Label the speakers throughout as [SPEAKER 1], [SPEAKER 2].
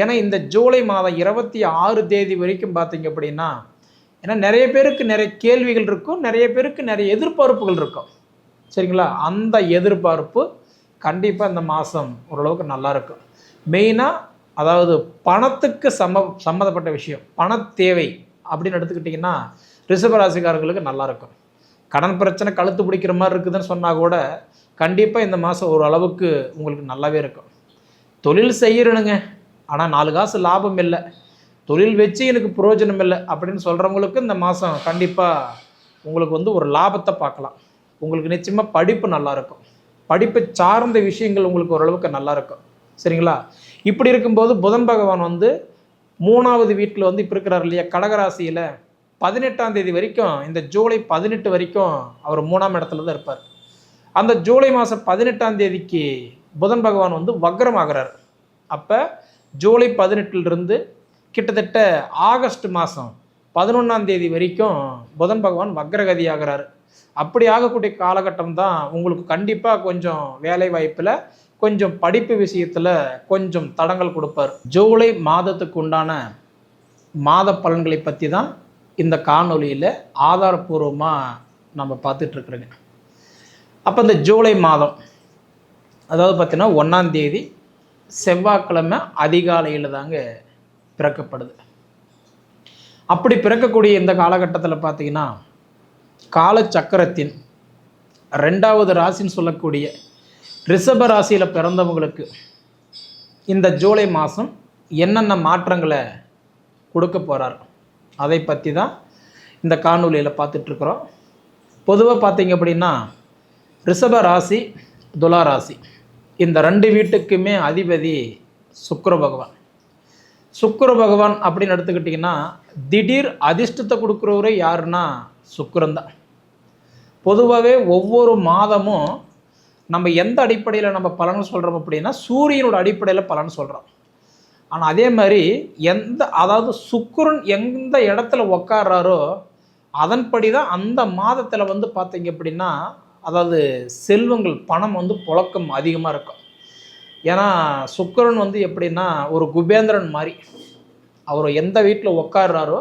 [SPEAKER 1] ஏன்னா இந்த ஜூலை மாதம் இருபத்தி ஆறு தேதி வரைக்கும் பார்த்தீங்க அப்படின்னா ஏன்னா நிறைய பேருக்கு நிறைய கேள்விகள் இருக்கும் நிறைய பேருக்கு நிறைய எதிர்பார்ப்புகள் இருக்கும். சரிங்களா? அந்த எதிர்பார்ப்பு கண்டிப்பாக இந்த மாதம் ஓரளவுக்கு நல்லா இருக்கும். மெயினாக அதாவது பணத்துக்கு சம்ம சம்மந்தப்பட்ட விஷயம் பண தேவை அப்படின்னு எடுத்துக்கிட்டிங்கன்னா ரிஷபராசிக்காரர்களுக்கு நல்லாயிருக்கும் கடன் பிரச்சனை கழுத்து பிடிக்கிற மாதிரி இருக்குதுன்னு சொன்னால் கூட கண்டிப்பாக இந்த மாதம் ஓரளவுக்கு உங்களுக்கு நல்லாவே இருக்கும். தொழில் செய்யணுங்க. ஆனால் நாலு காசு லாபம் இல்லை. தொழில் வச்சு எனக்கு பிரயோஜனம் இல்லை அப்படின்னு சொல்கிறவங்களுக்கு இந்த மாதம் கண்டிப்பாக உங்களுக்கு வந்து ஒரு லாபத்தை பார்க்கலாம். உங்களுக்கு நிச்சயமாக படிப்பு நல்லாயிருக்கும் படிப்பு சார்ந்த விஷயங்கள் உங்களுக்கு ஓரளவுக்கு நல்லாயிருக்கும் சரிங்களா? இப்படி இருக்கும்போது புதன் பகவான் வந்து மூணாவது வீட்டில் வந்து இப்போ இருக்கிறார் இல்லையா? கடகராசியில் பதினெட்டாம் தேதி வரைக்கும் இந்த ஜூலை பதினெட்டு வரைக்கும் அவர் மூணாம் இடத்துல தான் இருப்பார். அந்த ஜூலை மாதம் பதினெட்டாம் தேதிக்கு புதன் பகவான் வந்து வக்ரமாகிறார். அப்போ ஜூலை பதினெட்டுலேருந்து கிட்டத்தட்ட ஆகஸ்ட் மாதம் பதினொன்றாம் தேதி வரைக்கும் புதன் பகவான் வக்ரகதி ஆகிறார் அப்படி ஆகக்கூடிய காலகட்டம் தான் உங்களுக்கு கண்டிப்பாக கொஞ்சம் வேலை வாய்ப்பில் கொஞ்சம் படிப்பு விஷயத்தில் கொஞ்சம் தடங்கள் கொடுப்பார். ஜூலை மாதத்துக்கு உண்டான மாத பலன்களை பற்றி தான் இந்த காணொலியில் ஆதாரபூர்வமாக நம்ம பார்த்துட்ருக்குறோங்க அப்போ இந்த ஜூலை மாதம் அதாவது பார்த்தீங்கன்னா ஒன்றாம் தேதி செவ்வாய்க்கிழமை அதிகாலையில் தாங்க பிறக்கப்படுது. அப்படி பிறக்கக்கூடிய இந்த காலகட்டத்தில் பார்த்தீங்கன்னா காலச்சக்கரத்தின் ரெண்டாவது ராசின்னு சொல்லக்கூடிய ரிஷப ராசியில் பிறந்தவங்களுக்கு இந்த ஜூலை மாதம் என்னென்ன மாற்றங்களை கொடுக்க போகிறார் அதை பற்றி தான் இந்த காணொலியில் பார்த்துட்ருக்குறோம். பொதுவாக பார்த்தீங்க அப்படின்னா ரிஷப ராசி துலா ராசி. இந்த ரெண்டு வீட்டுக்குமே அதிபதி சுக்கர பகவான். சுக்கர பகவான் அப்படின்னு எடுத்துக்கிட்டிங்கன்னா திடீர் அதிர்ஷ்டத்தை கொடுக்குறவரே யாருன்னா சுக்கிரன் தான். பொதுவாகவே ஒவ்வொரு மாதமும் நம்ம எந்த அடிப்படையில் நம்ம பலன் சொல்கிறோம் அப்படின்னா சூரியனோட அடிப்படையில் பலன் சொல்கிறோம் ஆனால் அதே மாதிரி எந்த அதாவது சுக்குரன் எந்த இடத்துல உக்காடுறாரோ அதன்படி தான் அந்த மாதத்தில் வந்து பார்த்தீங்க அப்படின்னா அதாவது செல்வங்கள் பணம் வந்து புழக்கம் அதிகமாக இருக்கும். ஏன்னா சுக்கிரன் வந்து எப்படின்னா ஒரு குபேந்திரன் மாதிரி. அவர் எந்த வீட்டில் உட்காடுறாரோ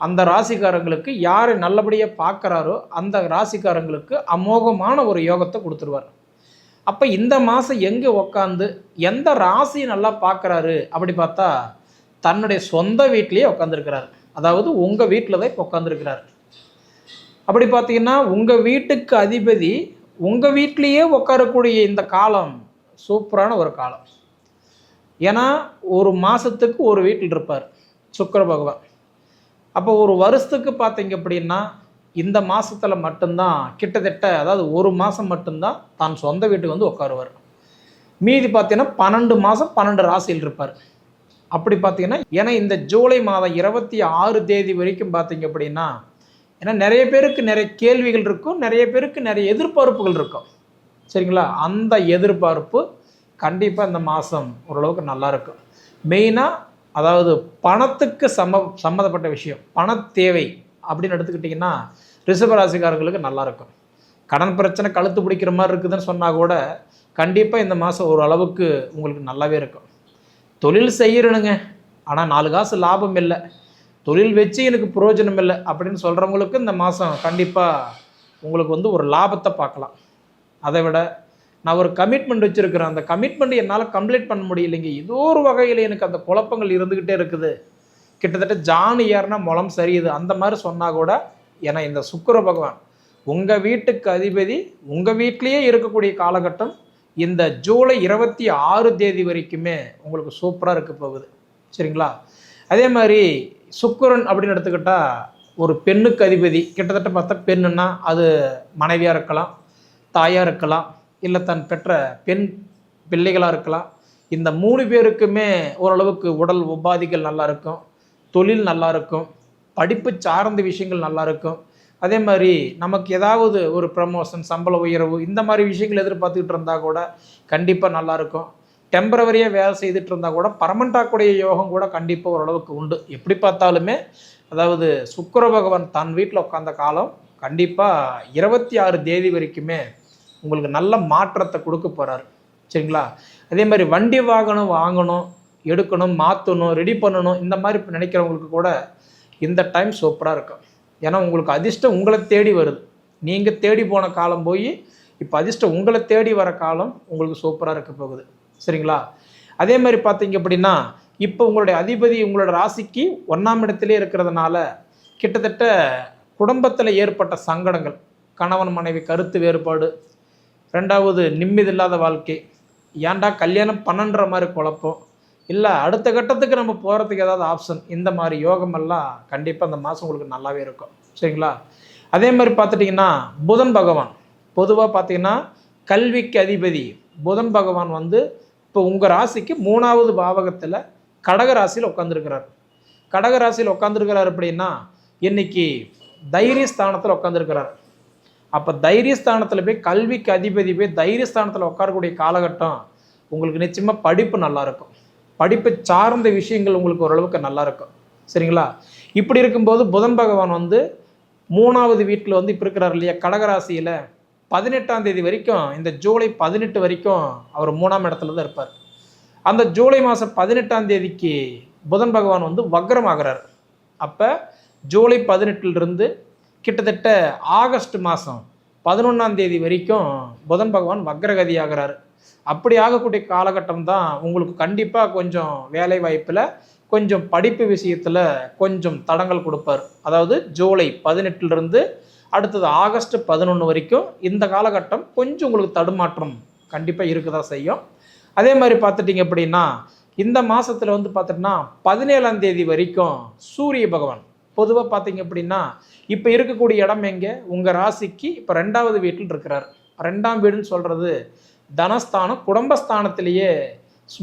[SPEAKER 1] அந்த ராசிக்காரங்களுக்கு யார் நல்லபடியாக பார்க்குறாரோ அந்த ராசிக்காரங்களுக்கு அமோகமான ஒரு யோகத்தை கொடுத்துருவார். அப்போ இந்த மாதம் எங்கே உக்காந்து எந்த ராசி நல்லா பார்க்குறாரு அப்படி பார்த்தா தன்னுடைய சொந்த வீட்லேயே உட்காந்துருக்கிறார் அதாவது உங்கள் வீட்டில் தான் இப்போ உட்காந்துருக்கிறார் அப்படி பார்த்தீங்கன்னா உங்கள் வீட்டுக்கு அதிபதி உங்கள் வீட்லேயே உட்காரக்கூடிய இந்த காலம் சூப்பரான ஒரு காலம். ஏன்னா ஒரு மாதத்துக்கு ஒரு வீட்டில் இருப்பார் சுக்கர பகவான். அப்போ ஒரு வருஷத்துக்கு பார்த்தீங்க அப்படின்னா இந்த மாதத்தில் மட்டும்தான் கிட்டத்தட்ட அதாவது ஒரு மாதம் மட்டும்தான் தான் சொந்த வீட்டுக்கு வந்து உட்காருவார் மீதி பார்த்தீங்கன்னா பன்னெண்டு மாதம் பன்னெண்டு ராசியில் இருப்பார். அப்படி பார்த்தீங்கன்னா ஏன்னா இந்த ஜூலை மாதம் இருபத்தி ஆறு தேதி வரைக்கும் பார்த்தீங்க அப்படின்னா ஏன்னா நிறைய பேருக்கு நிறைய கேள்விகள் இருக்கும் நிறைய பேருக்கு நிறைய எதிர்பார்ப்புகள் இருக்கும். சரிங்களா? அந்த எதிர்பார்ப்பு கண்டிப்பாக இந்த மாதம் ஓரளவுக்கு நல்லா இருக்கும். மெயினாக அதாவது பணத்துக்கு சம்ம சம்மந்தப்பட்ட விஷயம் பண தேவை அப்படின்னு எடுத்துக்கிட்டிங்கன்னா ரிஷபராசிக்காரர்களுக்கு நல்லாயிருக்கும் கடன் பிரச்சனை கழுத்து பிடிக்கிற மாதிரி இருக்குதுன்னு சொன்னால் கூட கண்டிப்பாக இந்த மாதம் ஓரளவுக்கு உங்களுக்கு நல்லாவே இருக்கும். தொழில் செய்யணுங்க. ஆனால் நாலு காசு லாபம் இல்லை. தொழில் வச்சு எனக்கு பிரயோஜனம் இல்லை அப்படின்னு சொல்கிறவங்களுக்கு இந்த மாதம் கண்டிப்பாக உங்களுக்கு வந்து ஒரு லாபத்தை பார்க்கலாம். அதை விட நான் ஒரு கமிட்மெண்ட் வச்சுருக்கிறேன். அந்த கமிட்மெண்ட் என்னால் கம்ப்ளீட் பண்ண முடியலைங்க. ஏதோ ஒரு வகையில் எனக்கு அந்த குழப்பங்கள் இருந்துக்கிட்டே இருக்குது. கிட்டத்தட்ட ஜான் ஏறுனா முளம் சரியுது. அந்த மாதிரி சொன்னால் கூட ஏன்னா இந்த சுக்கர பகவான் உங்கள் வீட்டுக்கு அதிபதி உங்கள் வீட்லேயே இருக்கக்கூடிய காலகட்டம் இந்த ஜூலை இருபத்தி ஆறு தேதி வரைக்குமே உங்களுக்கு சூப்பராக இருக்க போகுது. சரிங்களா? அதே மாதிரி சுக்கரன் அப்படின்னு எடுத்துக்கிட்டால் ஒரு பெண்ணுக்கு அதிபதி. கிட்டத்தட்ட பார்த்தா பெண்ணுன்னா அது மனைவியாக இருக்கலாம் தாயாக இருக்கலாம் இல்லை தன் பெற்ற பெண் பிள்ளைகளாக இருக்கலாம். இந்த மூணு பேருக்குமே ஓரளவுக்கு உடல் உபாதிகள் நல்லா இருக்கும் தொழில் நல்லா இருக்கும் படிப்பு சார்ந்த விஷயங்கள் நல்லா இருக்கும். அதே மாதிரி நமக்கு ஏதாவது ஒரு ப்ரமோஷன் சம்பள உயர்வு இந்த மாதிரி விஷயங்கள் எதிர்பார்த்துக்கிட்டு இருந்தால் கூட கண்டிப்பாக நல்லாயிருக்கும் டெம்பரவரியாக வேலை செய்துட்டு இருந்தால் கூட பர்மனண்டாக்கூடிய யோகம் கூட கண்டிப்பாக ஓரளவுக்கு உண்டு. எப்படி பார்த்தாலுமே அதாவது சுக்கர பகவான் தன் வீட்டில் உட்காந்த காலம் கண்டிப்பாக இருபத்தி ஆறு தேதி வரைக்குமே உங்களுக்கு நல்ல மாற்றத்தை கொடுக்க போகிறாரு சரிங்களா? அதே மாதிரி வண்டி வாகனம் வாங்கணும் எடுக்கணும் மாற்றணும் ரெடி பண்ணணும் இந்த மாதிரி இப்போ நினைக்கிறவங்களுக்கு கூட இந்த டைம் சூப்பராக இருக்கும். ஏன்னா உங்களுக்கு அதிர்ஷ்டம் உங்களை தேடி வருது. நீங்கள் தேடி போன காலம் போய் இப்போ அதிர்ஷ்டம் உங்களை தேடி வர காலம் உங்களுக்கு சூப்பராக இருக்க போகுது. சரிங்களா? அதே மாதிரி பார்த்தீங்க அப்படின்னா இப்போ உங்களுடைய அதிபதி உங்களோட ராசிக்கு ஒன்றாம் இடத்திலே இருக்கிறதுனால கிட்டத்தட்ட குடும்பத்தில் ஏற்பட்ட சங்கடங்கள் கணவன் மனைவி கருத்து வேறுபாடு ரெண்டாவது நிம்மதி இல்லாத வாழ்க்கை ஏன்டா கல்யாணம் பண்ணன்ற மாதிரி குழப்பம் இல்லை அடுத்த கட்டத்துக்கு நம்ம போகிறதுக்கு ஏதாவது ஆப்ஷன் இந்த மாதிரி யோகமெல்லாம் கண்டிப்பாக அந்த மாதம் உங்களுக்கு நல்லாவே இருக்கும். சரிங்களா? அதே மாதிரி பார்த்துட்டிங்கன்னா புதன் பகவான் பொதுவாக பார்த்தீங்கன்னா கல்விக்கு அதிபதி புதன் பகவான் வந்து இப்போ உங்கள் ராசிக்கு மூணாவது பாவகத்தில் கடக ராசியில் உட்காந்துருக்கிறார் கடக ராசியில் உட்காந்துருக்கிறார் அப்படின்னா இன்னைக்கு தைரியஸ்தானத்தில் உட்காந்துருக்கிறார் அப்போ தைரியஸ்தானத்தில் போய் கல்விக்கு அதிபதி போய் தைரியஸ்தானத்தில் உட்காரக்கூடிய காலகட்டம் உங்களுக்கு நிச்சயமாக படிப்பு நல்லா இருக்கும். சார்ந்த விஷயங்கள் உங்களுக்கு ஓரளவுக்கு நல்லாயிருக்கும் சரிங்களா? இப்படி இருக்கும்போது புதன் பகவான் வந்து மூணாவது வீட்டில் வந்து இப்போ இருக்கிறார் இல்லையா? கடகராசியில் பதினெட்டாம் தேதி வரைக்கும் இந்த ஜூலை பதினெட்டு வரைக்கும் அவர் மூணாம் இடத்துல தான் இருப்பார். அந்த ஜூலை மாதம் பதினெட்டாம் தேதிக்கு புதன் பகவான் வந்து வக்ரமாகிறார். அப்போ ஜூலை பதினெட்டுலேருந்து கிட்டத்தட்ட ஆகஸ்ட் மாதம் பதினொன்றாம் தேதி வரைக்கும் புதன் பகவான் வக்ரகதி ஆகிறார் அப்படி ஆகக்கூடிய காலகட்டம் தான் உங்களுக்கு கண்டிப்பாக கொஞ்சம் வேலை வாய்ப்பில் கொஞ்சம் படிப்பு விஷயத்தில் கொஞ்சம் தடங்கள் கொடுப்பார். அதாவது ஜூலை பதினெட்டுலேருந்து அடுத்தது ஆகஸ்ட் பதினொன்று வரைக்கும் இந்த காலகட்டம் கொஞ்சம் உங்களுக்கு தடுமாற்றம் கண்டிப்பாக இருக்க தான் செய்யும். அதே மாதிரி பார்த்துட்டிங்க அப்படின்னா இந்த மாதத்தில் வந்து பார்த்துட்டிங்கன்னா பதினேழாம் தேதி வரைக்கும் சூரிய பகவான். பொதுவாக பார்த்தீங்க அப்படின்னா இப்போ இருக்கக்கூடிய இடம் எங்கே? உங்கள் ராசிக்கு இப்போ ரெண்டாவது வீட்டில் இருக்கிறார். ரெண்டாம் வீடுன்னு சொல்கிறது தனஸ்தானம் குடும்பஸ்தானத்திலேயே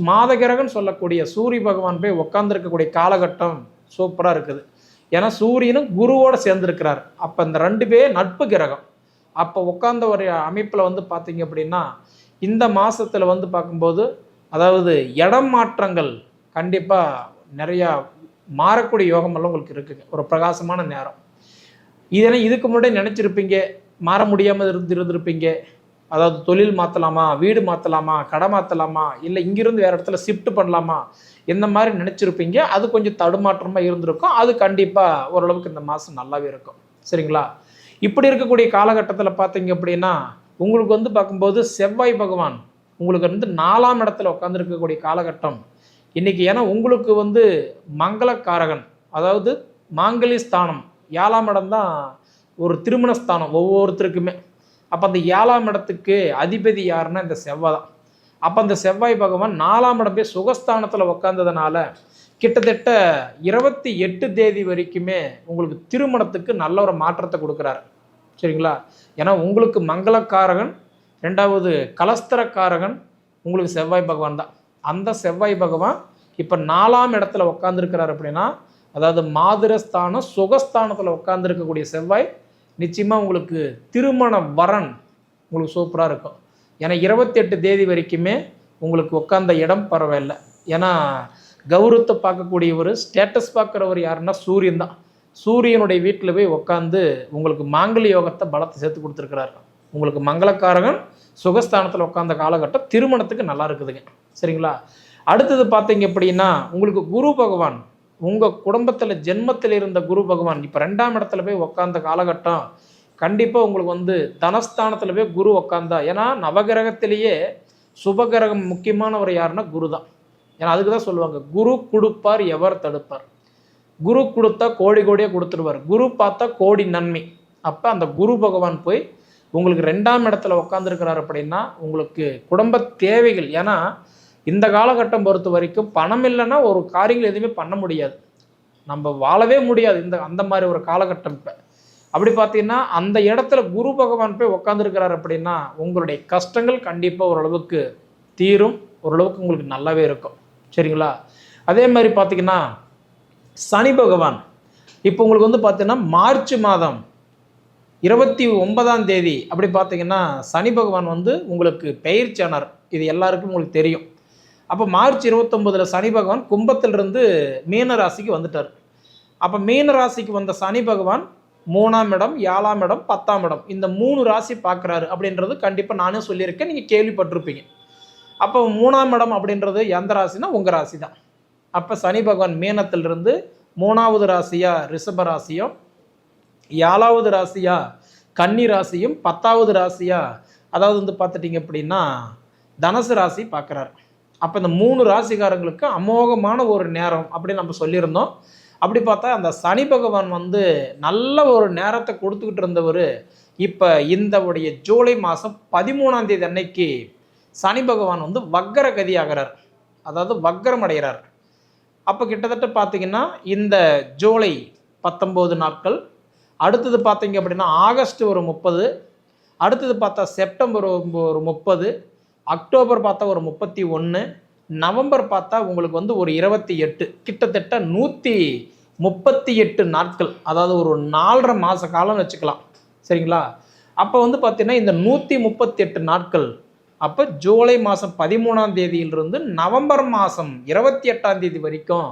[SPEAKER 1] மாதகிரகன் சொல்லக்கூடிய சூரிய பகவான் போய் உட்காந்துருக்கக்கூடிய காலகட்டம் சூப்பராக இருக்குது. ஏன்னா சூரியனும் குருவோட சேர்ந்துருக்கிறார். அப்போ இந்த ரெண்டு பேர் நட்பு கிரகம். அப்போ உட்காந்த ஒரு அமைப்பில் வந்து பார்த்தீங்க அப்படின்னா இந்த மாதத்தில் வந்து பார்க்கும்போது அதாவது இடம் மாற்றங்கள் கண்டிப்பாக நிறையா மாறக்கூடிய யோகமெல்லாம் உங்களுக்கு இருக்குங்க. ஒரு பிரகாசமான நேரம். இதெல்லாம் இதுக்கு முன்னாடி நினச்சிருப்பீங்க. மாற முடியாமல் இருந்து இருந்திருப்பீங்க. அதாவது தொழில் மாற்றலாமா வீடு மாற்றலாமா கடை மாற்றலாமா இல்லை இங்கிருந்து வேறு இடத்துல ஷிஃப்ட் பண்ணலாமா இந்த மாதிரி நினச்சிருப்பீங்க. அது கொஞ்சம் தடுமாற்றமாக இருந்திருக்கும். அது கண்டிப்பாக ஓரளவுக்கு இந்த மாதம் நல்லாவே இருக்கும். சரிங்களா? இப்படி இருக்கக்கூடிய காலகட்டத்தில் பார்த்தீங்க அப்படின்னா உங்களுக்கு வந்து பார்க்கும்போது செவ்வாய் பகவான் உங்களுக்கு வந்து நாலாம் இடத்துல உட்காந்துருக்கக்கூடிய காலகட்டம். இன்னைக்கு ஏன்னா உங்களுக்கு வந்து மங்களக்காரகன் அதாவது மாங்கலி ஸ்தானம் ஏழாம் இடம் தான் ஒரு திருமண ஸ்தானம் ஒவ்வொருத்தருக்குமே. அப்போ அந்த ஏழாம் இடத்துக்கு அதிபதி யாருன்னா இந்த செவ்வாய் தான் அப்போ அந்த செவ்வாய் பகவான் நாலாம் இடம் போய் சுகஸ்தானத்தில் உட்காந்ததுனால கிட்டத்தட்ட இருபத்தி எட்டு தேதி வரைக்குமே உங்களுக்கு திருமணத்துக்கு நல்ல ஒரு மாற்றத்தை கொடுக்குறாரு. சரிங்களா? ஏன்னா உங்களுக்கு மங்களக்காரகன் ரெண்டாவது கலஸ்தரக்காரகன் உங்களுக்கு செவ்வாய் பகவான் தான். அந்த செவ்வாய் பகவான் இப்போ நாலாம் இடத்துல உட்காந்துருக்கிறார் அப்படின்னா அதாவது மாதிரஸ்தானம் சுகஸ்தானத்தில் உட்காந்துருக்கக்கூடிய செவ்வாய் நிச்சயமாக உங்களுக்கு திருமண வரன் உங்களுக்கு சூப்பராக இருக்கும். ஏன்னா இருபத்தெட்டு தேதி வரைக்குமே உங்களுக்கு உட்காந்த இடம் பரவாயில்லை. ஏன்னா கௌரவத்தை பார்க்கக்கூடியவர் ஸ்டேட்டஸ் பார்க்குறவர் யாருன்னா சூரியன் தான். சூரியனுடைய வீட்டில் போய் உட்காந்து உங்களுக்கு மாங்கலி யோகத்தை பலத்தை சேர்த்து கொடுத்துருக்கிறாரு. உங்களுக்கு மங்களக்காரகன் சுகஸ்தானத்தில் உட்காந்த காலகட்டம் திருமணத்துக்கு நல்லா இருக்குதுங்க. சரிங்களா? அடுத்தது பார்த்தீங்க அப்படின்னா உங்களுக்கு குரு பகவான் உங்கள் குடும்பத்தில் ஜென்மத்தில் இருந்த குரு பகவான் இப்போ ரெண்டாம் இடத்துல போய் உட்காந்த காலகட்டம் கண்டிப்பாக உங்களுக்கு வந்து தனஸ்தானத்தில் போய் குரு உட்காந்தா ஏன்னா நவகிரகத்திலேயே சுபகிரகம் முக்கியமானவர் யாருன்னா குரு தான் ஏன்னா அதுக்கு தான் சொல்லுவாங்க குரு கொடுப்பார் எவர் தடுப்பார். குரு கொடுத்தா கோடி கோடியாக கொடுத்துருவார் குரு பார்த்தா கோடி நன்மை. அப்போ அந்த குரு பகவான் போய் உங்களுக்கு ரெண்டாம் இடத்துல உட்காந்துருக்கிறார் அப்படின்னா உங்களுக்கு குடும்ப தேவைகள் ஏன்னா இந்த காலகட்டம் பொறுத்த வரைக்கும் பணம் இல்லைன்னா ஒரு காரியங்கள் எதுவுமே பண்ண முடியாது. நம்ம வாழவே முடியாது இந்த அந்த மாதிரி ஒரு காலகட்டம் இப்போ. அப்படி பார்த்தீங்கன்னா அந்த இடத்துல குரு பகவான் போய் உட்காந்துருக்கிறார் அப்படின்னா உங்களுடைய கஷ்டங்கள் கண்டிப்பாக ஓரளவுக்கு தீரும் ஓரளவுக்கு உங்களுக்கு நல்லாவே இருக்கும். சரிங்களா? அதே மாதிரி பார்த்தீங்கன்னா சனி பகவான். இப்போ உங்களுக்கு வந்து பார்த்தீங்கன்னா மார்ச் மாதம் இருபத்தி ஒன்பதாம் தேதி அப்படி பார்த்தீங்கன்னா சனி பகவான் வந்து உங்களுக்கு பெயர்ச்சானார் இது எல்லாருக்கும் உங்களுக்கு தெரியும். அப்போ மார்ச் இருபத்தொம்போதில் சனி பகவான் கும்பத்திலிருந்து மீன ராசிக்கு வந்துட்டார். அப்போ மீன ராசிக்கு வந்த சனி பகவான் மூணாம் இடம் ஏழாம் இடம் பத்தாம் இடம். இந்த மூணு ராசி பார்க்குறாரு அப்படின்றது கண்டிப்பாக நானே சொல்லியிருக்கேன். நீங்கள் கேள்விப்பட்டிருப்பீங்க. அப்போ மூணாம் இடம் அப்படின்றது எந்த ராசினா உங்கள் ராசி தான் அப்போ சனி பகவான் மீனத்திலிருந்து மூணாவது ராசியா ரிஷப ராசியும் ஏழாவது ராசியாக கன்னி ராசியும் பத்தாவது ராசியாக அதாவது வந்து பார்த்துட்டிங்க அப்படின்னா தனுசு ராசி பார்க்குறாரு அப்போ இந்த மூணு ராசிக்காரங்களுக்கு அமோகமான ஒரு நேரம் அப்படின்னு நம்ம சொல்லியிருந்தோம். அப்படி பார்த்தா அந்த சனி பகவான் வந்து நல்ல ஒரு நேரத்தை கொடுத்துக்கிட்டு இருந்தவர். இப்போ இந்த உடைய ஜூலை மாதம் பதிமூணாம் தேதி அன்னைக்கு சனி பகவான் வந்து வக்கர கதி ஆகிறார் அதாவது வக்கரம் அடைகிறார் அப்போ கிட்டத்தட்ட பார்த்தீங்கன்னா இந்த ஜூலை பத்தொம்போது நாட்கள் அடுத்தது பார்த்தீங்க அப்படின்னா ஆகஸ்ட் ஒரு முப்பது அடுத்தது பார்த்தா செப்டம்பர் ஒரு முப்பது அக்டோபர் பார்த்தா ஒரு முப்பத்தி ஒன்று நவம்பர் பார்த்தா உங்களுக்கு வந்து ஒரு இருபத்தி எட்டு கிட்டத்தட்ட நூற்றி முப்பத்தி எட்டு நாட்கள் அதாவது ஒரு நாலரை மாத காலம் வச்சுக்கலாம். சரிங்களா? அப்போ வந்து பார்த்தீங்கன்னா இந்த நூற்றி முப்பத்தி எட்டு நாட்கள் அப்போ ஜூலை மாதம் பதிமூணாம் தேதியிலிருந்து நவம்பர் மாதம் இருபத்தி எட்டாம் தேதி வரைக்கும்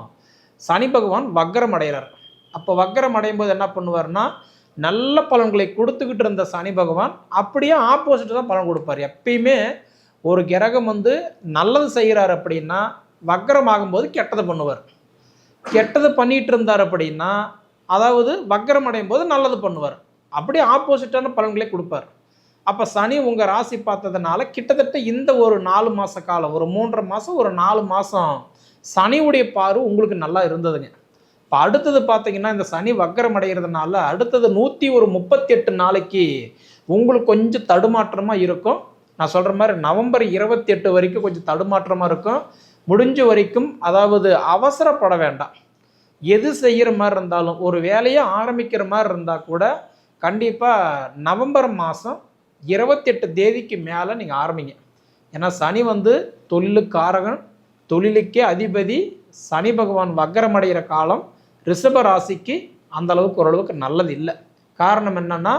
[SPEAKER 1] சனி பகவான் வக்கரம் அடைகிறார். அப்போ வக்கரம் அடையும் போது என்ன பண்ணுவார்னா நல்ல பலன்களை கொடுத்துக்கிட்டு இருந்த சனி பகவான் அப்படியே ஆப்போசிட் தான் பலன் கொடுப்பார். எப்பயுமே ஒரு கிரகம் வந்து நல்லது செய்கிறார் அப்படின்னா வக்கரம் ஆகும்போது கெட்டதை பண்ணுவார். கெட்டது பண்ணிட்டு இருந்தார் அப்படின்னா அதாவது வக்கரம் அடையும் போது நல்லது பண்ணுவார். அப்படியே ஆப்போசிட்டான பலன்களை கொடுப்பார். அப்போ சனி உங்கள் ராசி பார்த்ததுனால கிட்டத்தட்ட இந்த ஒரு நாலு மாத காலம் ஒரு மூன்றரை மாதம் ஒரு நாலு மாதம் சனியுடைய பார்வை உங்களுக்கு நல்லா இருந்ததுங்க. இப்போ அடுத்தது பார்த்தீங்கன்னா இந்த சனி வக்கரம் அடைகிறதுனால அடுத்தது நூற்றி ஒரு முப்பத்தி எட்டு நாளைக்கு உங்களுக்கு கொஞ்சம் தடுமாற்றமாக இருக்கும். நான் சொல்கிற மாதிரி நவம்பர் இருபத்தி எட்டு வரைக்கும் கொஞ்சம் தடுமாற்றமாக இருக்கும். முடிஞ்ச வரைக்கும் அதாவது அவசரப்பட வேண்டாம். எது செய்கிற மாதிரி இருந்தாலும் ஒரு வேலையை ஆரம்பிக்கிற மாதிரி இருந்தால் கூட கண்டிப்பாக நவம்பர் மாதம் இருபத்தெட்டு தேதிக்கு மேலே நீங்கள் ஆரம்பிங்க. ஏன்னா சனி வந்து தொழிலுக்காரகன் தொழிலுக்கே அதிபதி சனி பகவான் வக்கரமடைகிற காலம் ரிஷப ராசிக்கு அந்த அளவுக்கு ஓரளவுக்கு நல்லது இல்லை. காரணம் என்னென்னா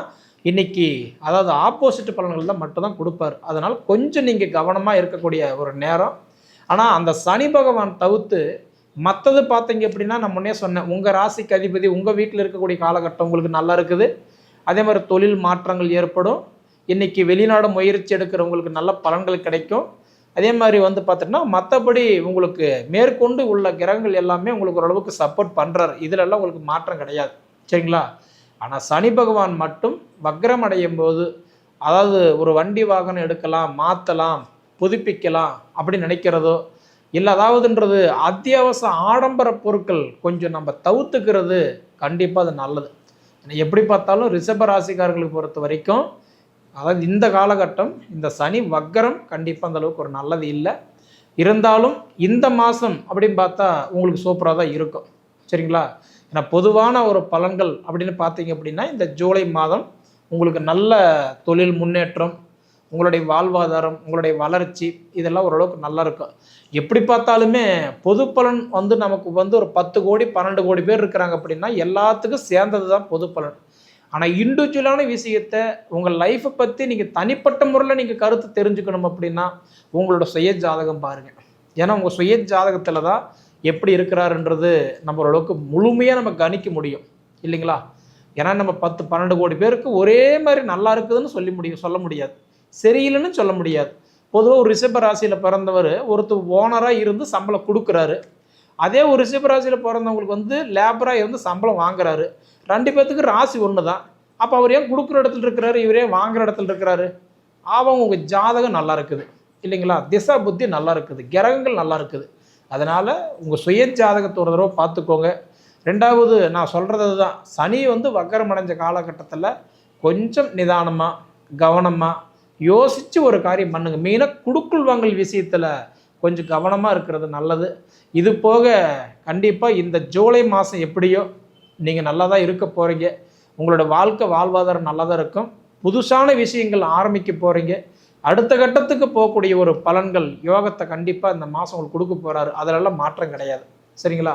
[SPEAKER 1] இன்னைக்கு அதாவது ஆப்போசிட் பலன்கள் தான் மட்டும்தான் கொடுப்பார். அதனால் கொஞ்சம் நீங்கள் கவனமாக இருக்கக்கூடிய ஒரு நேரம். ஆனால் அந்த சனி பகவான் தவிர்த்து மற்றது பார்த்தீங்க அப்படின்னா நான் முன்னே சொன்னேன். உங்கள் ராசிக்கு அதிபதி உங்கள் வீட்டில் இருக்கக்கூடிய காலகட்டம் உங்களுக்கு நல்லா இருக்குது. அதே மாதிரி தொழில் மாற்றங்கள் ஏற்படும். இன்றைக்கி வெளிநாடு முயற்சி எடுக்கிறவங்களுக்கு நல்ல பலன்கள் கிடைக்கும். அதே மாதிரி வந்து பார்த்தீங்கன்னா மற்றபடி உங்களுக்கு மேற்கொண்டு உள்ள கிரகங்கள் எல்லாமே உங்களுக்கு ஓரளவுக்கு சப்போர்ட் பண்ணுறாரு இதிலெல்லாம் உங்களுக்கு மாற்றம் கிடையாது. சரிங்களா? ஆனால் சனி பகவான் மட்டும் வக்ரம் அடையும் போது அதாவது ஒரு வண்டி வாகனம் எடுக்கலாம் மாற்றலாம் புதுப்பிக்கலாம் அப்படின்னு நினைக்கிறதோ இல்லை அதாவதுன்றது அத்தியாவசிய ஆடம்பர பொருட்கள் கொஞ்சம் நம்ம தவிர்த்துக்கிறது கண்டிப்பாக அது நல்லது. எப்படி பார்த்தாலும் ரிஷப ராசிக்காரர்களுக்கு பொறுத்த வரைக்கும் அதாவது இந்த காலகட்டம் இந்த சனி வக்கரம் கண்டிப்பாக அந்த அளவுக்கு ஒரு நல்லது இல்லை. இருந்தாலும் இந்த மாதம் அப்படின்னு பார்த்தா உங்களுக்கு சூப்பராக தான் இருக்கும். சரிங்களா? ஏன்னா பொதுவான ஒரு பலன்கள் அப்படின்னு பார்த்தீங்க அப்படின்னா இந்த ஜூலை மாதம் உங்களுக்கு நல்ல தொழில் முன்னேற்றம் உங்களுடைய வாழ்வாதாரம் உங்களுடைய வளர்ச்சி இதெல்லாம் ஓரளவுக்கு நல்லா இருக்கும். எப்படி பார்த்தாலுமே பொது பலன் வந்து நமக்கு வந்து ஒரு பத்து கோடி பன்னெண்டு கோடி பேர் இருக்கிறாங்க அப்படின்னா எல்லாத்துக்கும் சேர்ந்தது தான் பொது பலன் ஆனால் இண்டிவிஜுவலான விஷயத்தை உங்கள் லைஃப்பை பற்றி நீங்கள் தனிப்பட்ட முறையில் நீங்கள் கருத்து தெரிஞ்சுக்கணும் அப்படின்னா உங்களோட சுய ஜாதகம் பாருங்கள் ஏன்னா உங்கள் சுய ஜாதகத்தில் தான் எப்படி இருக்கிறாருன்றது நம்ம ஓரளவுக்கு முழுமையாக நம்ம கணிக்க முடியும். இல்லைங்களா? ஏன்னா நம்ம பத்து பன்னெண்டு கோடி பேருக்கு ஒரே மாதிரி நல்லா இருக்குதுன்னு சொல்லி முடியும் சொல்ல முடியாது. சரியில்லைன்னு சொல்ல முடியாது. பொதுவாக ஒரு ரிஷப ராசியில் பிறந்தவர் ஒருத்தர் ஓனராக இருந்து சம்பளம் கொடுக்குறாரு. அதே ஒரு ரிஷப ராசியில் பிறந்தவங்களுக்கு வந்து லேபராக இருந்து சம்பளம் வாங்குறாரு. ரெண்டு பேர்த்துக்கு ராசி ஒன்று தான் அப்போ அவர் ஏன் கொடுக்குற இடத்துல இருக்கிறாரு? இவரே வாங்குற இடத்துல இருக்கிறாரு? அவங்க உங்கள் ஜாதகம் நல்லா இருக்குது. இல்லைங்களா? திசா புத்தி நல்லா இருக்குது. கிரகங்கள் நல்லா இருக்குது. அதனால் உங்கள் சுய ஜாதகத்தோட ஒரு தடவை பார்த்துக்கோங்க. ரெண்டாவது நான் சொல்கிறது தான் சனி வந்து வக்கரம் அடைஞ்ச காலகட்டத்தில் கொஞ்சம் நிதானமாக கவனமாக யோசித்து ஒரு காரியம் பண்ணுங்க. மெயினாக குடுக்குள் வாங்கல் விஷயத்தில் கொஞ்சம் கவனமாக இருக்கிறது நல்லது. இது போக கண்டிப்பாக இந்த ஜூலை மாதம் எப்படியோ நீங்கள் நல்லா தான் இருக்க போகிறீங்க உங்களோட வாழ்க்கை வாழ்வாதாரம் நல்லா தான் இருக்கும். புதுசான விஷயங்கள் ஆரம்பிக்க போகிறீங்க அடுத்த கட்டத்துக்கு போகக்கூடிய ஒரு பலன்கள் யோகத்தை கண்டிப்பாக இந்த மாதம் உங்களுக்கு கொடுக்க போகிறாரு அதிலெல்லாம் மாற்றம் கிடையாது. சரிங்களா?